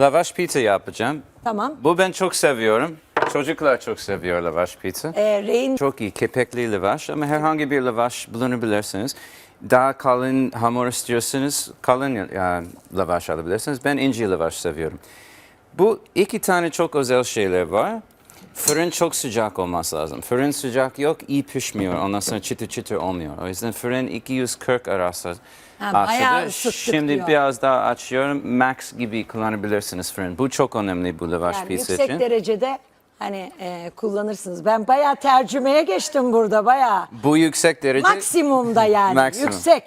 Lavaş pizza yapacağım. Tamam. Bu ben çok seviyorum. Çocuklar çok seviyor lavaş pizza. Ee, Rey'in Çok iyi kepekli lavaş ama herhangi bir lavaş bulunabilirsiniz. Daha kalın hamur istiyorsanız kalın ya, lavaş alabilirsiniz. Ben ince lavaş seviyorum. Bu iki tane çok özel şeyler var. Fırın çok sıcak olması lazım. Fırın sıcak yok, iyi pişmiyor. Ondan sonra çıtır çıtır olmuyor. O yüzden fırın 240 arası Ha, bayağı ısıttık Şimdi diyor. biraz daha açıyorum. Max gibi kullanabilirsiniz fırın. Bu çok önemli bu lavaş yani pizza yüksek için. derecede hani e, kullanırsınız. Ben bayağı tercümeye geçtim burada bayağı. Bu yüksek derece Maksimumda yani. Maksimum. Yüksek.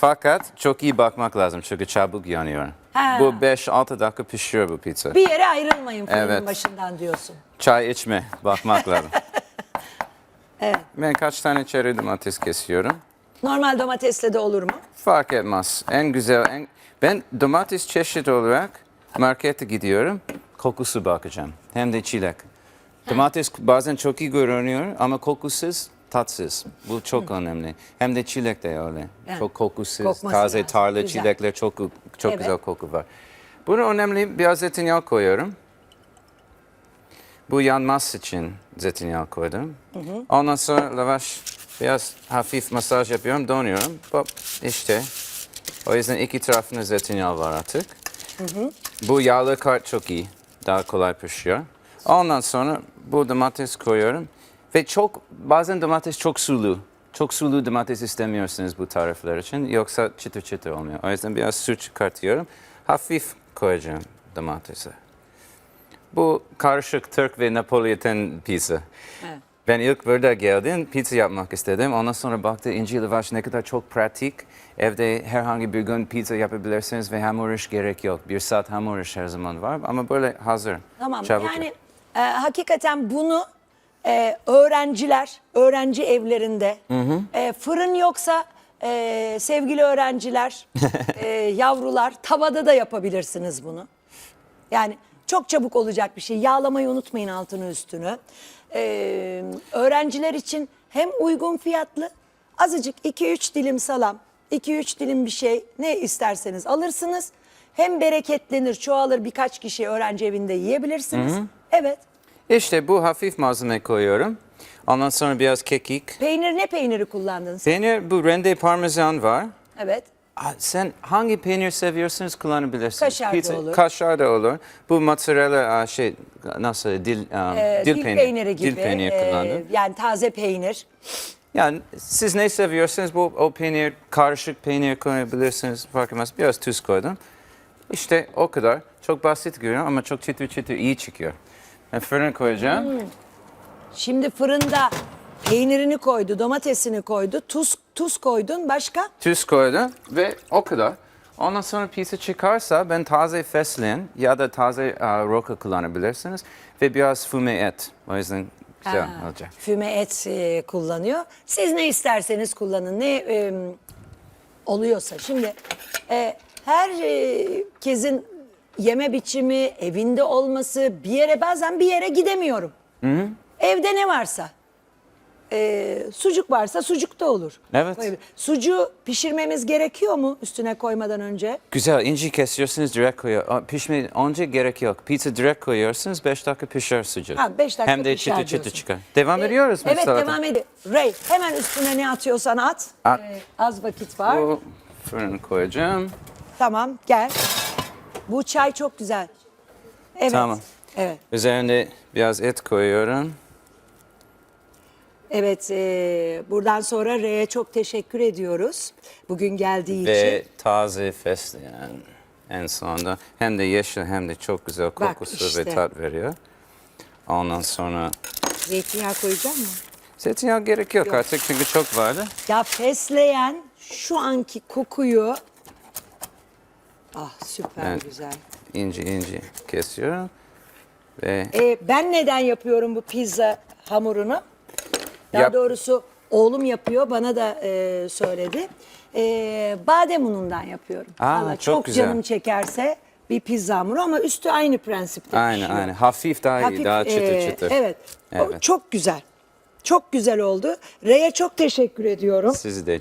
Fakat çok iyi bakmak lazım çünkü çabuk yanıyor. Ha. Bu 5-6 dakika pişiyor bu pizza. Bir yere ayrılmayın fırının Evet. başından diyorsun. Çay içme, bakmak lazım. Ben kaç tane çeri domates kesiyorum. Normal domatesle de olur mu? Fark etmez. En güzel, en... ben domates çeşit olarak markete gidiyorum. Kokusu bakacağım. Hem de çilek. Domates bazen çok iyi görünüyor ama kokusuz, tatsız. Bu çok önemli. Hem de çilek de öyle. Evet. Çok kokusuz, Kokması taze lazım. tarla Güzel. çilekler çok çok Evet. güzel koku var. Bunu önemli biraz zeytinyağı koyuyorum. Bu yanmaz için zeytinyağı koydum. Ondan sonra lavaş biraz hafif masaj yapıyorum, donuyorum. Hop işte. O yüzden iki tarafında zeytinyağı var artık. Bu yağlı kart çok iyi. Daha kolay pişiyor. Ondan sonra bu domates koyuyorum. Ve çok bazen domates çok sulu. Çok sulu domates istemiyorsunuz bu tarifler için. Yoksa çıtır çıtır olmuyor. O yüzden biraz su çıkartıyorum. Hafif koyacağım domatesi. Bu karışık Türk ve Napolitan pizza. Evet. Ben ilk burada geldim, pizza yapmak istedim. Ondan sonra baktım ince lavaş ne kadar çok pratik. Evde herhangi bir gün pizza yapabilirsiniz ve hamur iş gerek yok. Bir saat hamur iş her zaman var ama böyle hazır. Tamam Çabuk yani yap. e, hakikaten bunu e, öğrenciler, öğrenci evlerinde e, fırın yoksa e, sevgili öğrenciler, e, yavrular tavada da yapabilirsiniz bunu. Yani çok çabuk olacak bir şey. Yağlamayı unutmayın altını üstünü. E, öğrenciler için hem uygun fiyatlı azıcık 2-3 dilim salam, 2-3 dilim bir şey ne isterseniz alırsınız. Hem bereketlenir, çoğalır birkaç kişi öğrenci evinde yiyebilirsiniz. Evet. İşte bu hafif malzeme koyuyorum. Ondan sonra biraz kekik. Peynir ne peyniri kullandınız? Peynir bu rende parmesan var. Evet. Aa, Sen hangi peynir seviyorsanız kullanabilirsiniz. Kaşar da olur. Kaşar da olur. Bu mozzarella aa, şey nasıl dil aa, Ee, dil, peyniri. gibi. Dil peyniri e, kullandım. yani taze peynir. Yani siz ne seviyorsanız bu o peynir karışık peynir koyabilirsiniz fark etmez. Biraz tuz koydum. İşte o kadar. Çok basit görünüyor ama çok çıtır çıtır iyi çıkıyor. Ben fırına koyacağım. Hmm. Şimdi fırında peynirini koydu, domatesini koydu, tuz tuz koydun. Başka? Tuz koydum ve o kadar. Ondan sonra pizza çıkarsa ben taze fesleğen ya da taze aa, roka kullanabilirsiniz. Ve biraz füme et. O yüzden güzel olacak. Füme et e, kullanıyor. Siz ne isterseniz kullanın. Ne e, oluyorsa. Şimdi e, herkesin yeme biçimi, evinde olması, bir yere bazen bir yere gidemiyorum. Evde ne varsa. E, sucuk varsa sucuk da olur. Evet. Koyabilir. Sucuğu pişirmemiz gerekiyor mu üstüne koymadan önce? Güzel ince kesiyorsunuz direkt koyuyor. Pişme önce gerek yok. Pizza direkt koyuyorsunuz 5 dakika pişer sucuk. Ha, beş dakika Hem de pişer çıtır diyorsun. çıkar. Devam ediyoruz mu Evet salata? devam edelim. Ray hemen üstüne ne atıyorsan at. At. E, az vakit var. Bu fırına koyacağım. Tamam gel. Bu çay çok güzel. Evet. Tamam. Evet. Üzerine biraz et koyuyorum. Evet. e, buradan sonra R'ye çok teşekkür ediyoruz. Bugün geldiği Ve için. taze fesleğen en sonunda. Hem de yeşil hem de çok güzel Bak kokusu işte. ve tat veriyor. Ondan sonra Zeytinyağı koyacağım mı? zeytinyağı gerek yok, artık çünkü çok vardı. Ya fesleğen şu anki kokuyu. Ah süper Evet. güzel. İnce ince kesiyorum. Ve E, ben neden yapıyorum bu pizza hamurunu? Daha Yap. doğrusu oğlum yapıyor bana da e, söyledi. E, badem unundan yapıyorum. Aa, Vallahi çok çok güzel. canım çekerse bir pizza hamuru ama üstü aynı prensipte aynı pişiyor. aynı. Hafif daha iyi, daha çıtır e, çıtır. Evet. O Evet. çok güzel. Çok güzel oldu. R'ye çok teşekkür ediyorum. Sizi de